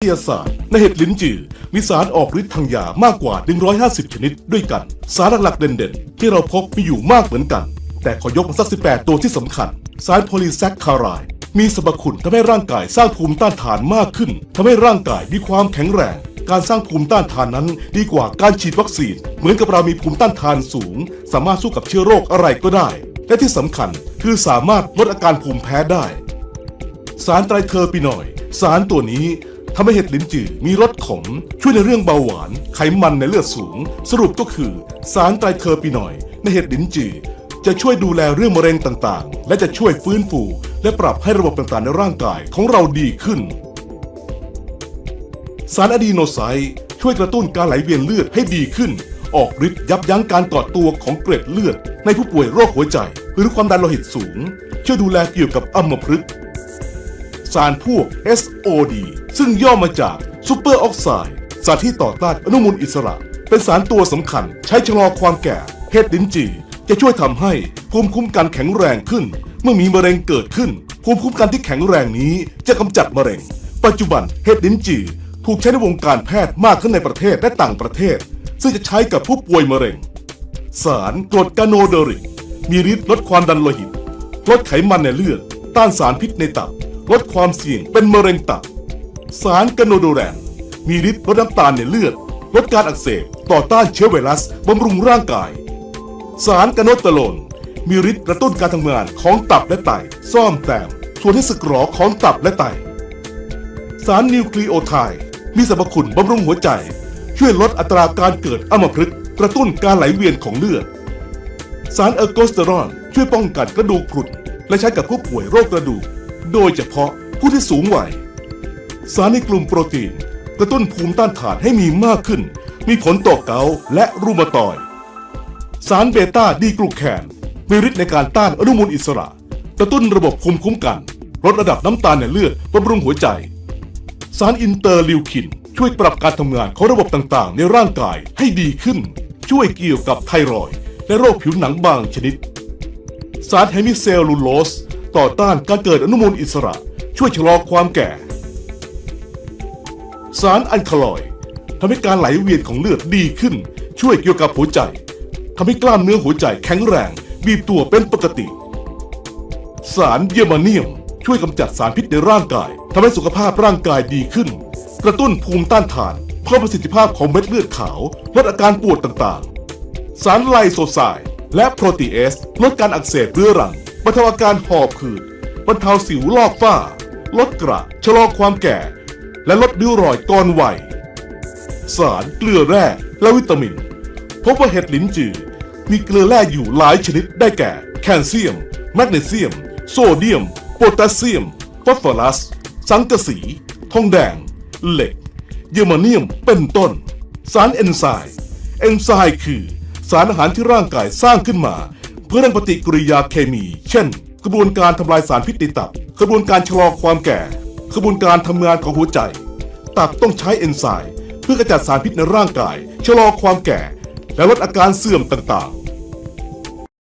วิทยาศาสตร์ในเห็ดลิ้นจือมีสารออกฤทธิ์ทางยามากกว่า 150 ชนิดด้วยกัน สารหลักๆเด่นๆ ที่เราพบมีอยู่มากเหมือนกัน แต่ขอยกมาสัก 18 ตัวที่สำคัญ สารโพลีแซคคารายมีสรรพคุณทำให้ร่างกายสร้างภูมิต้านทานมากขึ้นทำให้ร่างกายมีความแข็งแรง การสร้างภูมิต้านทานนั้นดีกว่าการฉีดวัคซีน เหมือนกับเรามีภูมิต้านทานสูง สามารถสู้กับเชื้อโรคอะไรก็ได้ และที่สำคัญคือสามารถลดอาการภูมิแพ้ได้ สารไตรเทอร์ปินอย สารตัวนี้ ทำให้เห็ดลิ้นจือมีรสขม ช่วยในเรื่องเบาหวาน ไขมันในเลือดสูง สรุปก็คือ สารไตรเทอร์ปินอยด์ในเห็ดลิ้นจือจะช่วยดูแลเรื่องมะเร็งต่างๆ และจะช่วยฟื้นฟู และปรับให้ระบบต่างๆในร่างกายของเราดีขึ้น สารอะดีโนไซด์ช่วยกระตุ้นการไหลเวียนเลือดให้ดีขึ้น ออกฤทธิ์ยับยั้งการก่อตัวของเกล็ดเลือด ในผู้ป่วยโรคหัวใจ หรือความดันโลหิตสูง ช่วยดูแลเกี่ยวกับอัมพฤกษ์ สารพวก SOD ซึ่งย่อมาจากซูเปอร์ออกไซด์สารที่ต่อต้านอนุมูลอิสระ เป็นสารตัวสำคัญใช้ชะลอความแก่เห็ดลิ้นจี่จะช่วยทำให้ภูมิคุ้มกันแข็งแรงขึ้น เมื่อมีมะเร็งเกิดขึ้น ภูมิคุ้มกันที่แข็งแรงนี้จะกำจัดมะเร็ง ปัจจุบันเห็ดลิ้นจี่ถูกใช้ในวงการแพทย์มากขึ้นในประเทศและต่างประเทศ ซึ่งจะใช้กับผู้ป่วยมะเร็ง สารกรดกาโนเดอริกมีฤทธิ์ลดความดันโลหิตลดไขมันในเลือดต้านสารพิษในตับ ลดความเสี่ยงเป็นมะเร็งตับ สารกโนโดแรนมีฤทธิ์ลดน้ำตาลในเลือด ลดการอักเสบต่อต้านเชื้อไวรัสบำรุงร่างกาย สารกโนตโลน มีฤทธิ์กระตุ้นการทำงานของตับและไต ซ่อมแซมส่วนที่สึกหรอของตับและไต สารนิวคลีโอไทด์มีสรรพคุณบำรุงหัวใจ ช่วยลดอัตราการเกิดอัมพฤกษ์กระตุ้นการไหลเวียนของเลือด สารเออร์โกสเตอรอลช่วยป้องกันกระดูกพรุนและใช้กับผู้ป่วยโรคกระดูก โดยเฉพาะผู้ที่สูงวัย สารในกลุ่มโปรตีน กระตุ้นภูมิต้านทานให้มีมากขึ้น มีผลต่อเกาต์และรูมาตอย สารเบต้าดีกลูแคนมีฤทธิ์ในการต้านอนุมูลอิสระ กระตุ้นระบบภูมิคุ้มกัน ลดระดับน้ำตาลในเลือดบำรุงหัวใจ สารอินเตอร์ลิวคิน ช่วยปรับการทำงานของระบบต่างๆ ในร่างกายให้ดีขึ้น ช่วยเกี่ยวกับไทรอยและโรคผิวหนังบางชนิด สารเฮมิเซลลูโลส ต่อต้านการเกิดอนุมูลอิสระ ช่วยชะลอความแก่ สารอัลคาลอยทำให้การไหลเวียนของเลือดดีขึ้น ช่วยเกี่ยวกับหัวใจทำให้กล้ามเนื้อหัวใจแข็งแรง บีบตัวเป็นปกติ สารเยมาเนียม ช่วยกำจัดสารพิษในร่างกายทำให้สุขภาพร่างกายดีขึ้น กระตุ้นภูมิต้านทานเพิ่มประสิทธิภาพของเม็ดเลือดขาวลดอาการปวดต่างๆ สารไลโซไซและโปรตีเอสลดการอักเสบเรื้อรัง บรรเทาอาการหอบหืดบรรเทาสิวลอกฝ้า ลดกระชะลอความแก่ และลดริ้วรอยก่อนวัย สารเกลือแร่และวิตามิน พบว่าเห็ดลิ้นจือ มีเกลือแร่อยู่หลายชนิดได้แก่ แคลเซียม แมกนีเซียม โซเดียม โพแทสเซียม ฟอสฟอรัส สังกะสี ทองแดง เหล็ก เยอรมเนียม เป็นต้น สารเอนไซม์ เอนไซม์คือสารอาหารที่ร่างกายสร้างขึ้นมา เพื่อเร่งปฏิกิริยาเคมี เช่น กระบวนการทำลายสารพิษในตับ กระบวนการชะลอความแก่ กระบวนการทำงานของหัวใจ ตับต้องใช้เอนไซม์เพื่อกระจัดสารพิษในร่างกาย ชะลอความแก่ และลดอาการเสื่อมต่าง